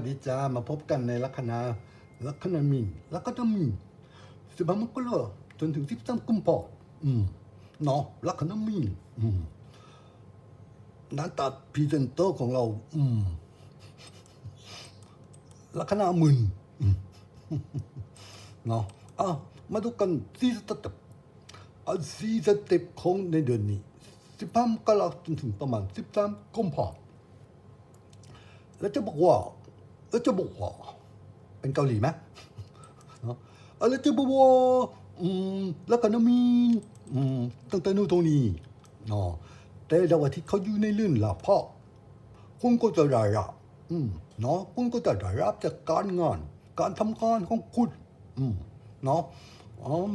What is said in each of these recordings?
สวัสดีจ้ามาพบกันในลัคนาลัคนามีนลัคนามีนสิบห้ามกราจนถึงสิบสามกุมภาอืมเนาะลัคนามีนอืมหน้าตาพรีเซนเตอร์ของเรา อืมลัคนามื่นอืมเนาะอะมาดูกันซีสเต็ปอะซีสเต็ปของในเดือนนี้สิบห้ามกราจนถึงประมาณสิบสามกุมภาแล้วจะบอกว่า แล้วจะบอกว่าเป็นเกาหลีไหมเนาะแล้วจะบอกว่าอืมแล้วกันมีอืมตั้งแต่นู้นตรงนี้เนาะแต่ดาวอาทิตย์เขาอยู่ในลื่นละเพราะคุณก็จะได้รับอืมเนาะคุณก็จะได้รับจากการงาน การทำงานของคุณอืมเนาะอืม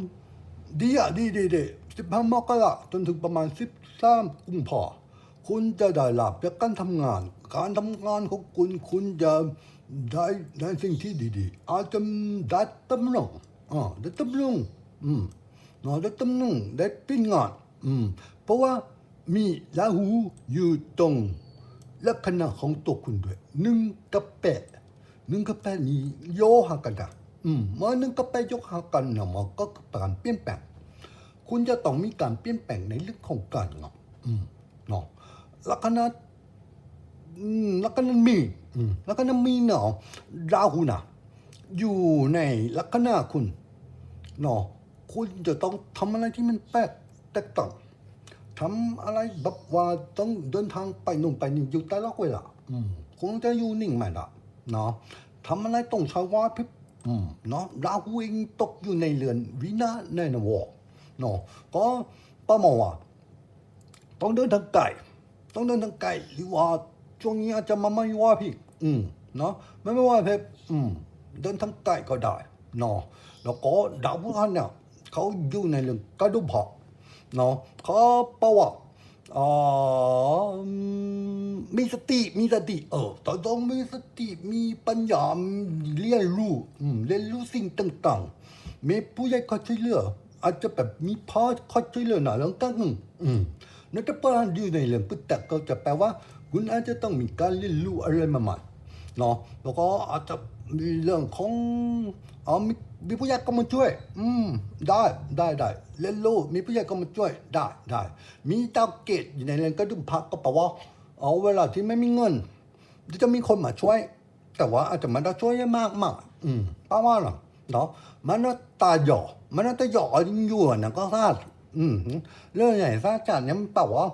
ดีอะดีดีดีสิบห้ามกราจนถึงประมาณสิบสามกุมภาคุณจะได้รับจากการทำงาน การทำงานของคุณคุณจะ ได้ได้สิ่งที่ดีๆอาจจะได้ตำแหน่งอ่าได้ตำแหน่งอืมนาะได้ตำแหน่งได้ป็นงานอืมเพราะว่ามีลาหูอยู่ตรงลัคนาของตัวคุณด้วยหนึ่งกับแปดหนึ่งกับแปดนี้โยหากันนะอืมเมื่อหนึ่งกับแปดโยหากันเนี่ยมันก็การเปลี่ยนแปลงคุณจะต้องมีการเปลี่ยนแปลงในเรื่องของการเงานอืมเนาะลัคนา อืมลัคนมีอืมลัคนมีเนาะราหูนะอยู่ในลัคนาคุณเนาะคุณจะต้องทำอะไรที่มันแปลกแตกต่างทำอะไรแบบว่าต้องเดินทางไปนู่นไปนี่อยู่ตลอดเวลาอืมคงจะอยู่นิ่งไม่ได้เนาะทำอะไรต้องใช้วาพิบอืมเนาะราหูเองตกอยู่ในเรือนวินาศในนวอเนาะก็ประมาณว่าต้องเดินทางไกลต้องเดินทางไกลหรือว่า ช่วงนี้อาจจะมาไม่ว่าพี่ อืมเนาะไม่ไม่ว่าเพบอืมเดินทางไกลก็ได้เนาะแล้วก็ดาวพุธเนี่ยเขาอยู่ในเรื่องกระดูกพอกเนาะเขาบอกว่าอ่ามีสติ มีสติ เออแต่ต้องมีสติ มีปัญญา เรียนรู้อืมเรียนรู้สิ่งต่างๆ มีผู้ใหญ่เขาช่วยเหลือ อาจจะแบบมีพ่อเขาช่วยเหลือหน่อยแล้วกันอืมอืมนั่นจะเป็นอยู่ในเรื่องพุทธะก็จะแปลว่า คุณอาจจะต้องมีการเรียนรู้อะไรใหม่ๆเนาะแล้วก็อาจจะมีเรื่องของอ๋อมีมีผู้ใหญ่ก็มาช่วย อืม ได้ได้ได้เรียนรู้มีผู้ใหญ่ก็มาช่วย ได้ได้ มีดาวเกตอยู่ในเรื่องกระดุมพักก็แปลว่า เอาเวลาที่ไม่มีเงินจะมีคนมาช่วย แต่ว่าอาจจะไม่ได้ช่วยมากมากอืมประมาณนั้นเนาะมันน่าตาหยอมันน่าตาหยอจริงอยู่นะก็ทราบ อืมเรื่องใหญ่ทราบจัดเนี่ยมันแปลว่า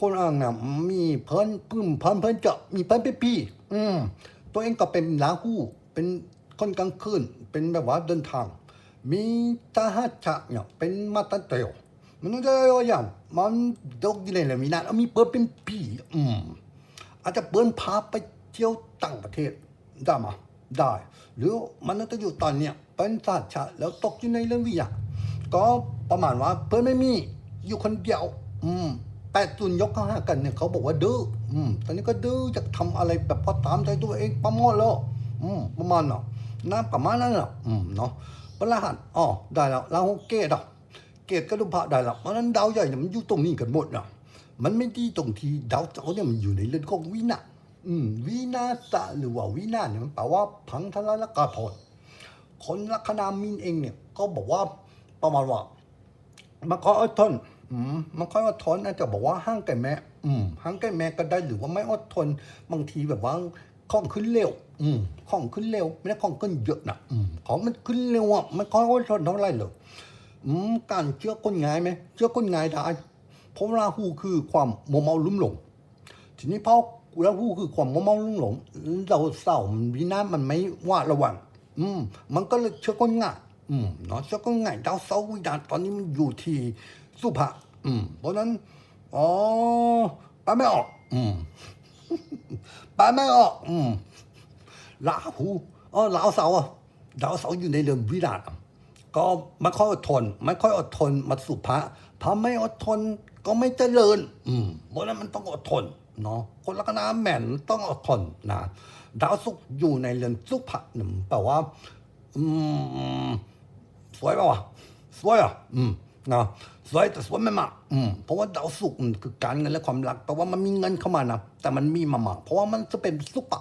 คนอ่างน่ะมีเพิ่นพึ่มเพิ่นเพิ่นเจาะมีเพิ่นเป็นพี่อืมตัวเองก็เป็นลาหูเป็นคนกลางคืนเป็นแบบว่าเดินทาง มีตาหัชะเนี่ยเป็นมาตันเตียวมันต้องจะอย่างมันดกอยู่ในเลยมีนานเอามีเปิดเป็นพี่อืมอาจจะเปิ้นพาไปเที่ยวต่างประเทศได้มาได้ หรือมันน่าจะอยู่ตอนเนี้ยเป็นศาสตร์ชาแล้วตกอยู่ในเรื่องวิทยา ก็ประมาณว่าเปิ้นไม่มีอยู่คนเดียว อืมแปดจุนยกข้าหากันเนี่ยเขาบอกว่าดื้ออืมตอนนี้ก็ดื้อจะทำอะไรแบบพอตามใจตัวเองประมาณแล้วอืมประมาณเนาะน่าประมาณนั้นเนาะอืมเนาะพระรหัสอ๋อได้แล้วลาเกตอะเกตก็ดูพระได้แล้วเพราะนั้นดาวใหญ่เนี่ยมันอยู่ตรงนี้กันหมดเนาะมันไม่ดีตรงที่ดาวเสาเนี่ยมันอยู่ในเรื่องของวินาอืมวินาศหรือว่าวินาศเนี่ยมันแปลว่าพังทลายละกาพรคนลัคนามินเองเนี่ยก็บอกว่า ประมาณว่ามันก็อดทนอืมมันค่อยอดทนอาจจะบอกว่าห้างไก่แม่อืมห้างไก่แม่ก็ได้หรือว่าไม่อดทน บางทีแบบว่าของขึ้นเร็ว อืมของขึ้นเร็ว ไม่ได้ของขึ้นเยอะนะอืมของมันขึ้นเร็วอะมันค่อยอดทนเท่าไหร่เลยอืมการเชื่อคนง่ายไหมเชื่อคนง่ายได้เพราะราหูคือความมัวเมาลุ่มหลง ทีนี้พอราหูคือความมัวเมาลุ่มหลงเราเศร้ามันวินาศมันไม่ว่าระวัง อืมมันก็เลยเชื่อคนง่าย อืมเนาะเชื่อคนง่ายดาวเสาร์วินาตอนนี้มันอยู่ที่สุภาอืมเพราะนั้นอ๋อไปไม่ออก อืมไปไม่ออก อืมราหูอ๋อดาวเสาร์อะดาวเสาอยู่ในเรือนวินาศอะก็ไม่ค่อยอดทน ไม่ค่อยอดทนมาสุภาพระไม่อดทนก็ไม่เจริญ อืมเพราะนั้นมันต้องอดทนเนาะคนลักนาแม่นต้องอดทนนะดาวศุกอยู่ในเรือนสุภะหนึ่งแปลว่า อืม สวยป่าวะสวยอะอืมนะสวยแต่สวยไม่มากอืมเพราะว่าดาวศุกมันคือการเงินและความรักแปลว่ามันมีเงินเข้ามานะแต่มันมีมามาเพราะว่ามันจะเป็นสุภะ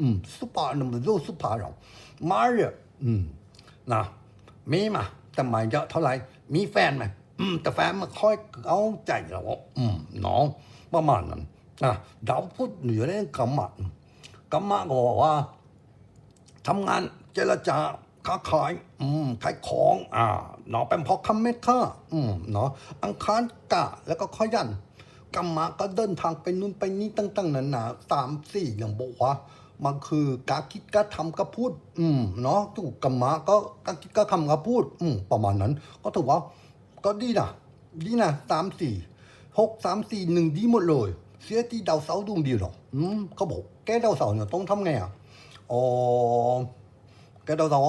อืมสุภาหนุ่มโยสุภาเรามาเรยอืมนะมีมาแต่ไม่เยอะเท่าไหร่มีแฟนไหมอืมแต่แฟนไมาค่อยเอาใจเราอืมน้องประมาณนั้นนะดาวพุธอยู่ในกรรมะกรรมะก็บอกว่าทำงานเจรจา ค้าขายอืมขายของอ่าเนาะเป็นพ่อค้าแม่ค้าอืมเนาะอังคารกะแล้วก็ขยันกรรมะก็เดินทางไปนู่นไปนี่ตั้งๆนานาสามสี่อย่างบอกว่ามันคือการคิดการทำก็พูด อืมเนาะถูกกรรมะก็การคิดการทำก็พูด อืมประมาณนั้น ก็ถือว่าก็ดีนะดีนะสามสี่หกสามสี่หนึ่งดีหมดเลย เสียที่ดาวเสาดวงเดียวหรอกอืมเขาบอกแกดาวเสาเนี่ยต้องทำไงอะอ๋อแกดาวเสา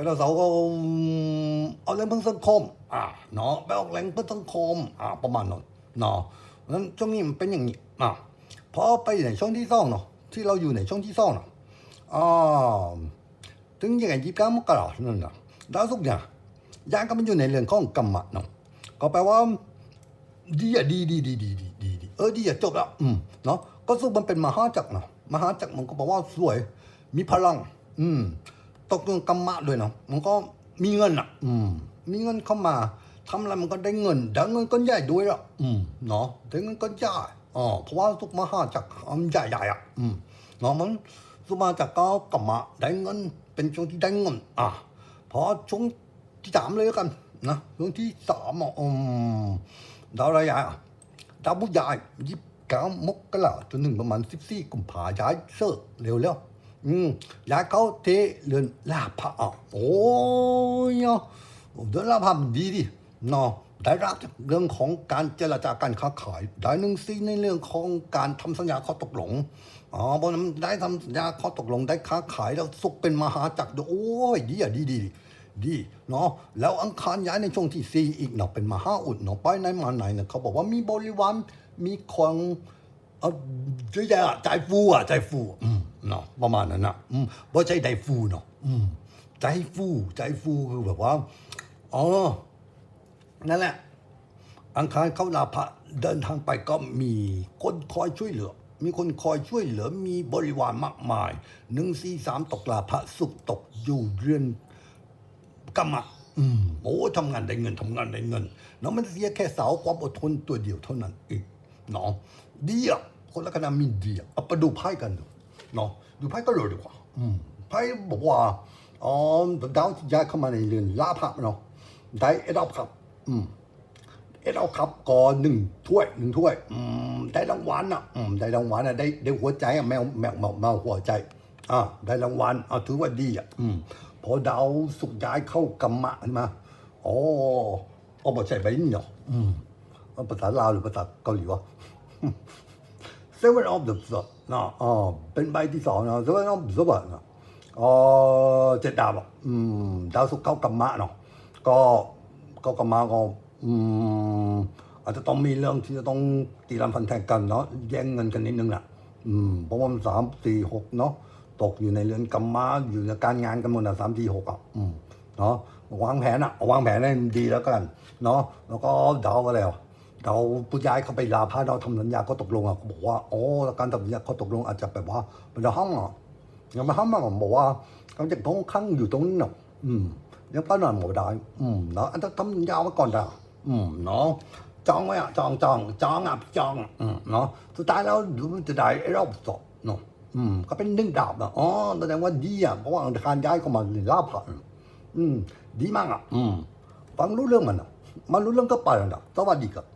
ร์เหรอแกดาวเสาร์ก็อืมเอาแรงเพิ่งสังคมอ่าเนาะไปออกแรงเพิ่งสังคมอ่าประมาณนั้นเนาะนั้นช่วงนี้มันเป็นอย่างนี้อ่าพอไปในช่วงที่สองเนาะที่เราอยู่ในช่วงที่สองเนาะอ่าถึงยังไงยี่สิบเก้ามกราคมนั่นนะดาวศุกร์เนี่ยย้ายก็มันอยู่ในเรื่องของกรรมะเนาะก็แปลว่าดีอะดีดีดีดีดีดีดีเออดีอะจบแล้วอืมเนาะก็สู้มันเป็นมหาจักรเนาะมหาจักรมันก็บอกว่าสวย มีพลัง อืม ตกเรื่องกรรมะด้วยเนาะมันก็มีเงินอะ อืม มีเงินเข้ามาทำอะไรมันก็ได้เงินได้เงินก้อนใหญ่ด้วยอะอืมเนาะได้เงินก้อนใหญ่อ๋อเพราะว่าทุกมหาจักรมันใหญ่ใหญ่ๆอะ อืมเนาะมันสุมาจักรก็กรรมะได้เงิน เป็นช่วงที่ได้เงิน อะพอช่วงที่สามเลยแล้วกันนะช่วงที่สามอะอืมดาวอะไรอะดาวพุธย้ายยี่สิบเก้ามกราจนถึงประมาณสิบสี่กุมภาย้ายเสิร์เร็วแล้ว อืมย้ายเข้าเทเรือนลาภะอะโอ้ยเนาะเดือนลาภะมันดีดิเนาะได้รับจากเรื่องของการเจรจาการค้าขาย ได้หนึ่งซีในเรื่องของการทำสัญญาข้อตกลงอ๋อเพราะนั้นได้ทำสัญญาข้อตกลงได้ค้าขายแล้วสุขเป็นมหาจักรโอ้ยดีอะดีดีดีเนาะแล้วอังคารย้ายในช่วงที่สี่อีกเนาะเป็นมหาอุดเนาะไปไหนมาไหนเนี่ยเขาบอกว่ามีบริวารมีของเออเยอะแยะใจฟูอะใจฟูอืม เนาะประมาณนั้นนะอืมบ่ใจใจฟูเนาะอืมใจฟูใจฟูคือแบบว่าอ๋อนั่นแหละ อังคารเข้าลาภะเดินทางไปก็มีคนคอยช่วยเหลือ มีคนคอยช่วยเหลือมีบริวารมากมายหนึ่งสี่สามตกลาภะสุขตกอยู่เรือนกรรมะอืมโอ้ทำงานได้เงินทำงานได้เงินเนาะมันเสียแค่เสาความอดทนตัวเดียวเท่านั้นเองเนาะดีอะคนละคณะมีดีอะเอาไปดูไพ่กันดู เนาะดูไพ่ก็เลยดีกว่า อืมไพ่บอกว่าอ๋อดาวที่ย้ายเข้ามาในเรือนลาภะเนาะได้เอ็ดอัพครับ อืมเอ็ดเอาครับก่อนหนึ่งถ้วยหนึ่งถ้วย อืมได้รางวัลอะอืมได้รางวัลอะได้ได้หัวใจอะแมวแมวแมวแมวหัวใจอ่าได้รางวัลอ่าถือว่าดีอะ อืมพอดาวสุกย้ายเข้ากรรมะมาอ๋อเอาบทใส่ใบนี้เหรออืมเอาภาษาลาวหรือภาษาเกาหลีวะ Seven of the s นะอ๋อเป็นใบที่สองนะ Seven of the s นะอ๋อเจ็ดดาวอะอืมดาวสุกร์เข้ากรรมะเนาะก็ก็กรรมะก็อืมอาจจะต้องมีเรื่องที่จะต้องตีรันฟันแทงกันเนาะแย่งเงินกันนิดนึงน่ะอืมเพราะว่ามันสามสี่หกเนาะตกอยู่ในเรือนกรรมะอยู่ในการงานกันหมดอะสามสี่หกอะอืมเนาะวางแผนอะวางแผนให้ดีแล้วกัน เนาะแล้วก็เดาก็แล้ว เดาผู้ย้ายเข้าไปลาพาเราทำสัญญาก็ตกลงอะบอกว่าอ๋อการทำสัญญาข้อตกลงอาจจะแบบว่าเป็นห้องอะยังไม่ห้องอะบอกว่าเขาจะต้องข้างอยู่ตรงนี้เนาะอืมยังป้าหน่อยหมดได้อืมเนาะอันต้องทำสัญญาไว้ก่อนได้อืมเนาะจองไว้อะจองจองจองอะจองอืมเนาะสุดท้ายแล้วดูจะได้รอบสอบเนาะอืมก็เป็นหนึ่งดาบนะอ๋อแสดงว่าดีอะเพราะว่าอังคารย้ายเข้ามาในลาภะอืมดีมากอะอืมฟังรู้เรื่องมันอะมันรู้เรื่องก็ไปแล้วนะสวัสดีครับ